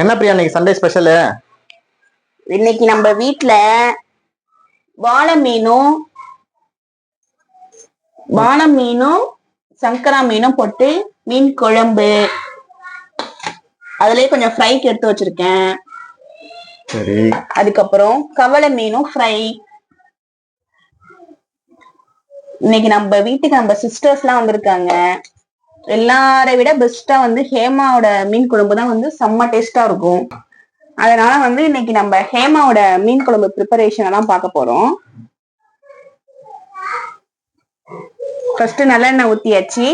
என்ன பிரியா இன்னைக்கு Sunday special இன்னைக்கு நம்ம வீட்ல வாழை மீனும் வாழை மீனும் சங்கரா மீனும் போட்டு மீன் குழம்பு. அதுலயே கொஞ்சம் ஃப்ரைக்கு எடுத்து வச்சிருக்கேன். சரி. அதுக்கப்புறம் கவலை மீனும் ஃப்ரை இன்னைக்கு நம்ம வீட்டுக்கு நம்ம சிஸ்டர்ஸ் எல்லாம் வந்திருக்காங்க. எல்லாரை விட பெஸ்டா வந்து ஹேமாவோட மீன் குழம்பு தான் வந்து செம்ம டேஸ்டா இருக்கும். அதனால வந்து இன்னைக்கு நம்ம ஹேமாவோட மீன் குழம்பு ப்ரிப்பரேஷன் எல்லாம் பார்க்க போறோம். ஃபர்ஸ்ட் நல்லெண்ணெய் ஊத்தியாச்சு.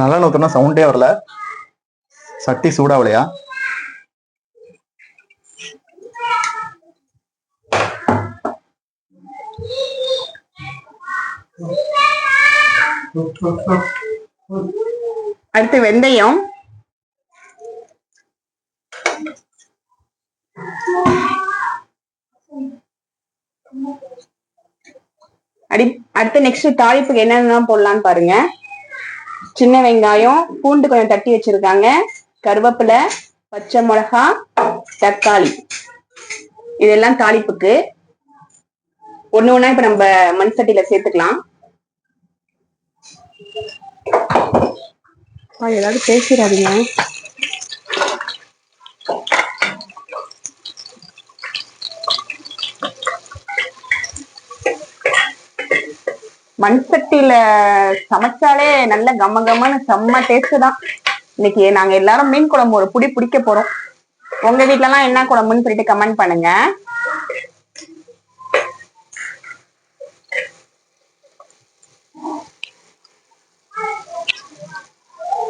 நல்லா ஊத்தினா சவுண்டே வரல. சட்டி சூடாவலையா? அடுத்து வெந்தயம். அடி அடுத்து நெக்ஸ்ட் தாளிப்புக்கு என்னென்ன போடலாம்னு பாருங்க. சின்ன வெங்காயம் பூண்டு கொஞ்சம் தட்டி வச்சிருக்காங்க. கருவேப்பிலை பச்சை மிளகா தக்காளி. இதெல்லாம் தாளிப்புக்கு. ஒண்ணு ஒண்ணா இப்ப நம்ம மண் சட்டியில சேர்த்துக்கலாம். ஏதாவது பேசிடாதீங்க. மண் சட்டியில சமைச்சாலே நல்ல கம கமன்னு செம்ம டேஸ்ட் தான். இன்னைக்கு நாங்க எல்லாரும் மீன் குழம்பு ஒரு புடி பிடிக்க போறோம். உங்க வீட்ல எல்லாம் என்ன குழம்புன்னு சொல்லிட்டு கமெண்ட் பண்ணுங்க.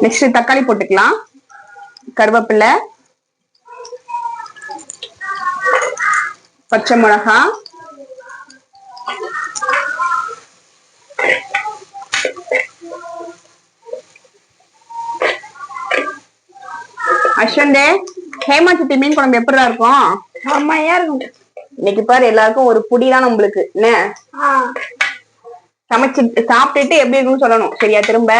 நெக்ஸ்ட் தக்காளி போட்டுக்கலாம். கருவேப்பிலை. பச்சை மிளகா. அஸ்வந்தே ஹேமா சித்தி மீன் குழம்பு எப்படிடா இருக்கும்? செம்மையா இருக்கும். இன்னைக்கு பாரு எல்லாருக்கும் ஒரு புடி தான் நம்மளுக்கு. என்ன? சமைச்சு சாப்பிட்டுட்டு எப்படி இருக்குன்னு சொல்லணும். சரியா திரும்ப?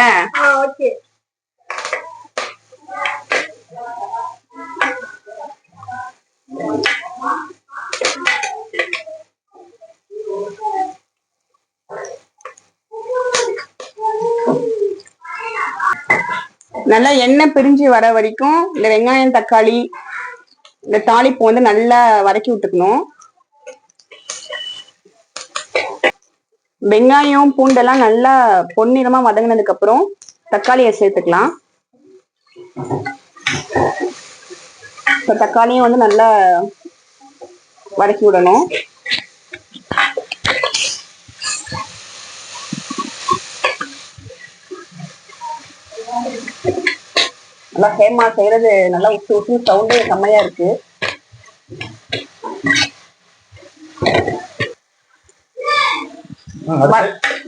நல்லா எண்ணெய் பிரிஞ்சு வர வரைக்கும் இந்த வெங்காயம் தக்காளி இந்த தாளிப்பு வந்து நல்லா வதக்கி விட்டுக்கணும். வெங்காயம் பூண்டெல்லாம் நல்லா பொன்னிறமா வதங்கினதுக்கு அப்புறம் தக்காளியை சேர்த்துக்கலாம். இப்ப தக்காளியும் வந்து நல்லா வதக்கி விடணும். நல்லா ஹேமா செய்யறது நல்லா உத்து உத்து சவுண்டே செம்மையா இருக்கு.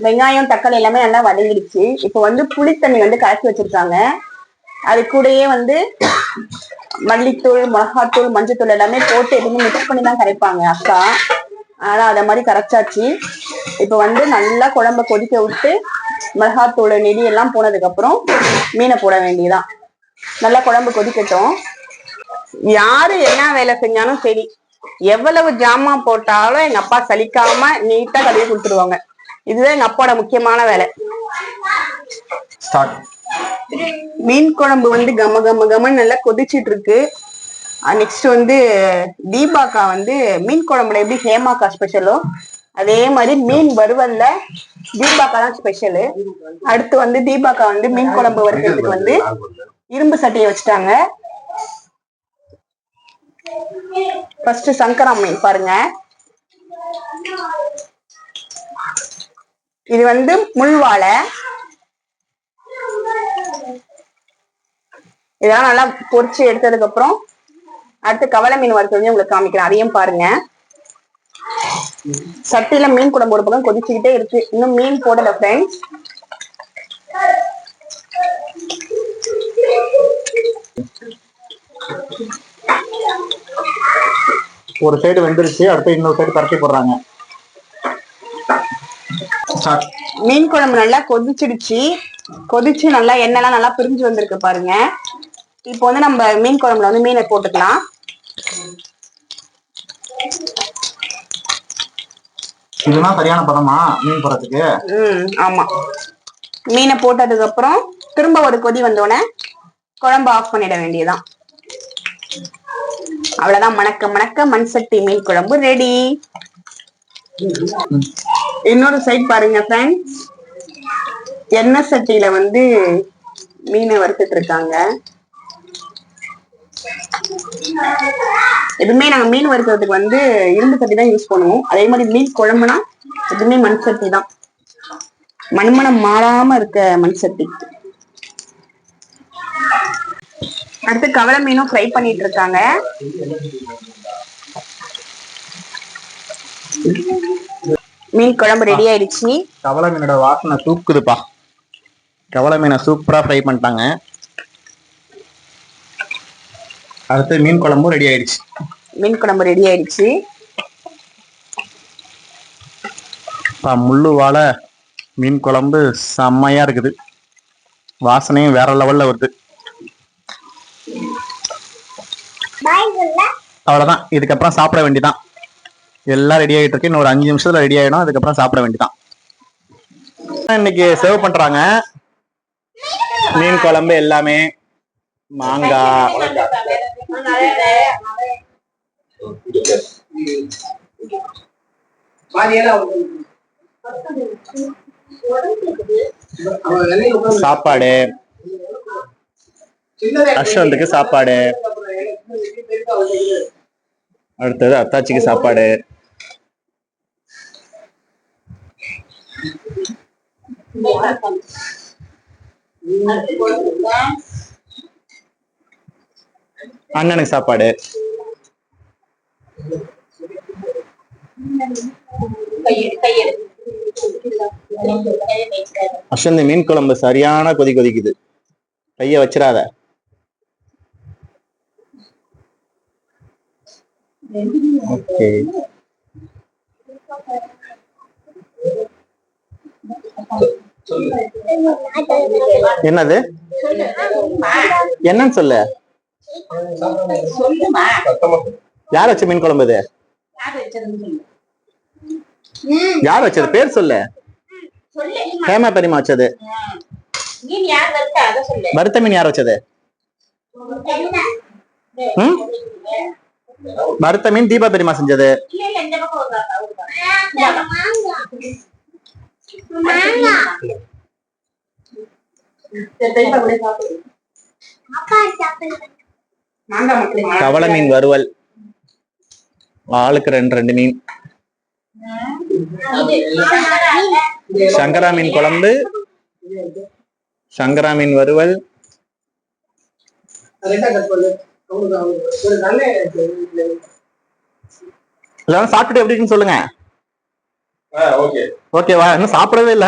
வெங்காயம் தக்காளி எல்லாமே நல்லா வதங்கிடுச்சு. இப்போ வந்து புளி தண்ணி வந்து கரைச்சி வச்சிருக்காங்க. அது கூடயே வந்து மல்லித்தூள் மிளகாத்தூள் மஞ்சத்தூள் எல்லாமே போட்டு எதுவுமே மிக்ஸ் பண்ணி தான் கரைப்பாங்க அக்கா. ஆனா அதை மாதிரி கரைச்சாச்சு. இப்போ வந்து நல்லா குழம்ப கொதிக்க விட்டு மிளகாத்தூள் நெடி எல்லாம் போனதுக்கு அப்புறம் மீனை போட வேண்டியதான் நல்லா குழம்பு கொதிக்கட்டும். யாரு என்ன வேலை செஞ்சாலும் சரி எவ்வளவு ஜாமான் போட்டாலும் எங்க அப்பா சலிக்காம நீட்டா கழுவி கொடுத்துருவாங்க. இதுதான் எங்க அப்பாவோட முக்கியமான வேலை. ஸ்டார்ட் மீன் குழம்பு வந்து கம கம கமன்னு நல்லா கொதிச்சிட்டு இருக்கு. நெக்ஸ்ட் வந்து தீபாக்கா வந்து மீன் குழம்புல எப்படி ஹேமாக்கா ஸ்பெஷலோ அதே மாதிரி மீன் வறுவல்ல தீபாக்கா தான் ஸ்பெஷலு அடுத்து வந்து தீபாக்கா வந்து மீன் குழம்பு வறுக்கிறதுக்கு வந்து இரும்பு சட்டியை வச்சுட்டாங்க. ஃபர்ஸ்ட் சங்கரா மீன் பாருங்க. இது வந்து முள்வாழை இதெல்லாம் நல்லா பொரிச்சு எடுத்ததுக்கு அப்புறம் அடுத்து கவலை மீன் வறுத்தது உங்களுக்கு காமிக்கிறேன். அதையும் பாருங்க. சட்டியில மீன் குழம்பு ஒரு பக்கம் கொதிச்சுக்கிட்டே இருக்கு. இன்னும் மீன் போடல ஃப்ரெண்ட்ஸ் ஒரு சைடு வெந்துருச்சு அடுத்து இன்னொரு சைடு பரட்டி போடுறாங்க. ஸ்டார்ட் மீன் குழம்பு நல்லா கொதிச்சிடுச்சு. கொதிச்சு நல்லா எண்ணெய்லாம் நல்லா பிரிஞ்சு வந்திருக்கு பாருங்க. இப்போ வந்து நம்ம மீன் குழம்புல வந்து மீனை போட்டுக்கலாம். இதுதான் சரியான பதமா மீன் போறதுக்கு ம் ஆமா. மீனை போட்டதுக்கு அப்புறம் திரும்ப ஒரு கொதி வந்தோடனே குழம்பு ஆஃப் பண்ணிட வேண்டியதுதான். அவ்வளவுதான். மணக்க மணக்க மண் சட்டி மீன் குழம்பு ரெடி. இன்னொரு சைட் பாருங்க ஃப்ரெண்ட்ஸ் எண்ணெய் சட்டியில வந்து மீனை வறுத்துட்டு இருக்காங்க. எதுவுமே நாங்க மீன் வறுக்கிறதுக்கு வந்து இரும்பு சட்டி தான் யூஸ் பண்ணுவோம். அதே மாதிரி மீன் குழம்புனா எதுவுமே மண் சட்டி தான். மண்மனம் மாறாம இருக்க மண் சட்டி. அடுத்து கவலை மீனும் ஃப்ரை பண்ணிட்டு இருக்காங்க. மீன் குழம்பு ரெடி ஆயிடுச்சு. கவலை மீனோட வாசனை தூக்குதுப்பா. கவலை மீனை சூப்பரா ஃப்ரை பண்ணிட்டாங்க. அடுத்து மீன் குழம்பும் ரெடி ஆயிடுச்சு. மீன் குழம்பு ரெடி ஆயிடுச்சு. பா முள்ளு வாழை மீன் குழம்பு செம்மையா இருக்குது. வாசனையும் வேற லெவல்ல வருது. அவ்வளவுதான். இதுக்கப்புறம் சாப்பிட வேண்டியதான் எல்லாம் ரெடி ஆகிட்டு இருக்கு. இன்னும் ஒரு அஞ்சு நிமிஷத்துல ரெடி ஆகிடும் அதுக்கப்புறம் சாப்பிட வேண்டியதான் இன்னைக்கு சர்வ் பண்றாங்க. மீன் குழம்பு எல்லாமே. மாங்காய். சாப்பாடு. அஸ்வந்துக்கு சாப்பாடு. அடுத்தது அத்தாச்சிக்கு சாப்பாடு. அண்ணனுக்கு சாப்பாடு. அஸ்வந்த் மீன் குழம்பு சரியான கொதி கொதிக்குது. கைய வச்சிடாத. ஓகே என்னது? என்னன்னு சொல்லு. யார் வச்ச மீன் குழம்பு இது? யார் வச்சது? பேர் சொல்லு. ஹேமா பெரியமா வச்சது. வறுத்த மீன் யார் வச்சது? ம்? வறுத்த மீன் தீபா பெரியமா செஞ்சது. கவள மீன் வறுவல். ஆளுக்கு ரெண்டு ரெண்டு மீன். சங்கரா மீன் குழம்பு. சங்கரா மீன் வறுவல். எல்லாரும் சாப்பிட்டுட்டு எப்படி இருக்குன்னு சொல்லுங்க. ஓகேவா இன்னும் சாப்பிடவே இல்ல.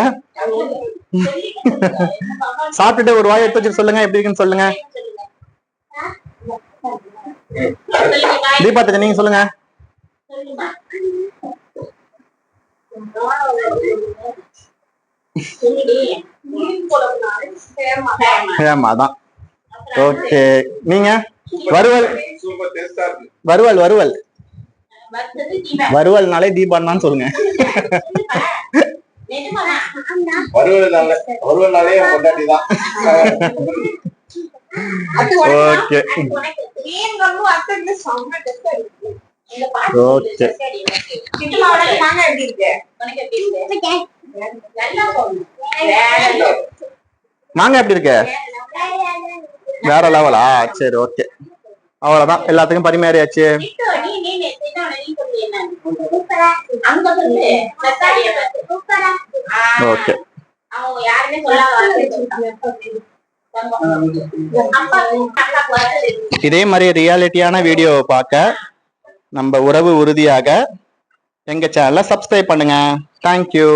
சாப்பிட்டுட்டு ஒரு வாய் எடுத்து வச்சுட்டு சொல்லுங்க எப்படி இருக்குன்னு சொல்லுங்க. தீபா தஜி நீங்க சொல்லுங்க. அதான். ஓகே நீங்க? வறுவல் வறுவல் வறுவல் வறுவல்னாலே தீபான்னு சொல்லுங்க. வருவதுனால வருவதுனாலே என் பொண்டாட்டி தான். ஓகே. ஓகே. மாங்காய் எப்படி இருக்கு? வேற லெவலா சரி ஓகே. அவ்வளவுதான். எல்லாத்துக்கும் பரிமாறியாச்சு. ஓகே அவங்க யாருமே சொல்லாத இதே மாதிரி ரியாலிட்டியான வீடியோவை பார்க்க நம்ம உறவு உறுதியாக எங்க சேனலை சப்ஸ்கிரைப் பண்ணுங்க. தேங்க்யூ